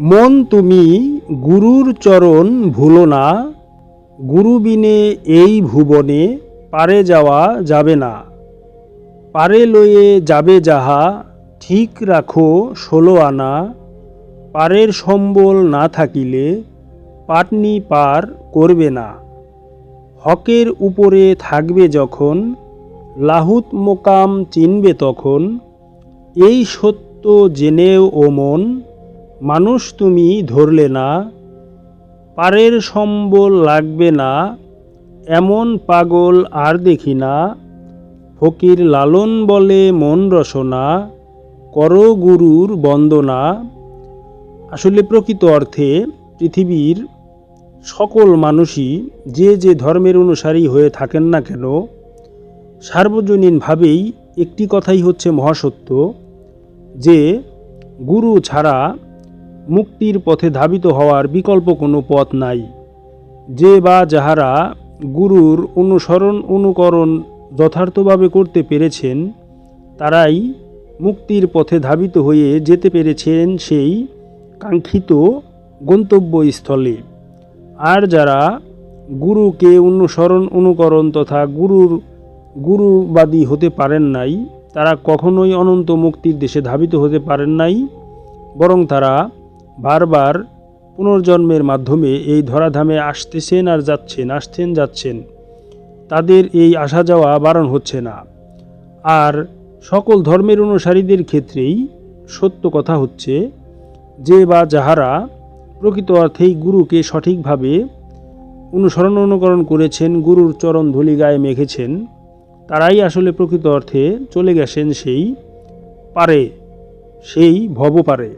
মন তুমি গুরুর চরণ ভুলো না গুরু বিনে এই ভুবনে পারে যাওয়া যাবে না। পারে লয়ে যাবে যাহা, ঠিক রাখো ষোলো আনা। পারের সম্বল না থাকিলে পাটনি পার করবে না। হকের উপরে থাকবে যখন, লাহুত মোকাম চিনবে তখন। এই সত্য জেনেও ও মন মানুষ তুমি ধরলে না, পারের সম্বল লাগবে না, এমন পাগল আর দেখি না। ফকির লালন বলে মন রসনা, কর গুরুর বন্দনা। আসলে প্রকৃত অর্থে পৃথিবীর সকল মানুষই যে যে ধর্মের অনুসারী হয়ে থাকেন না কেন, সার্বজনীনভাবেই একটি কথাই হচ্ছে মহাসত্য, যে গুরু ছাড়া মুক্তির পথে ধাবিত হওয়ার বিকল্প কোনো পথ নাই। যে বা যাহারা গুরুর অনুসরণ অনুকরণ যথার্থভাবে করতে পেরেছেন, তারাই মুক্তির পথে ধাবিত হয়ে যেতে পেরেছেন সেই কাঙ্ক্ষিত গন্তব্যস্থলে। আর যারা গুরুকে অনুসরণ অনুকরণ তথা গুরুর গুরুবাদী হতে পারেন নাই, তারা কখনোই অনন্ত মুক্তির দেশে ধাবিত হতে পারেন নাই, বরং তারা বারবার পুনর্জন্মের মাধ্যমে এই ধরাধামে আসতেছেন আর যাচ্ছেন, আসছেন, যাচ্ছেন। তাদের এই আসা যাওয়া বারণ হচ্ছে না। আর সকল ধর্মের অনুসারীদের ক্ষেত্রেই সত্য কথা হচ্ছে যে বা যাহারা প্রকৃত অর্থেই গুরুকে সঠিকভাবে অনুসরণ অনুকরণ করেছেন, গুরুর চরণ ধুলি গায়ে মেখেছেন, তারাই আসলে প্রকৃত অর্থে চলে গেছেন সেই পারে, সেই ভব পারে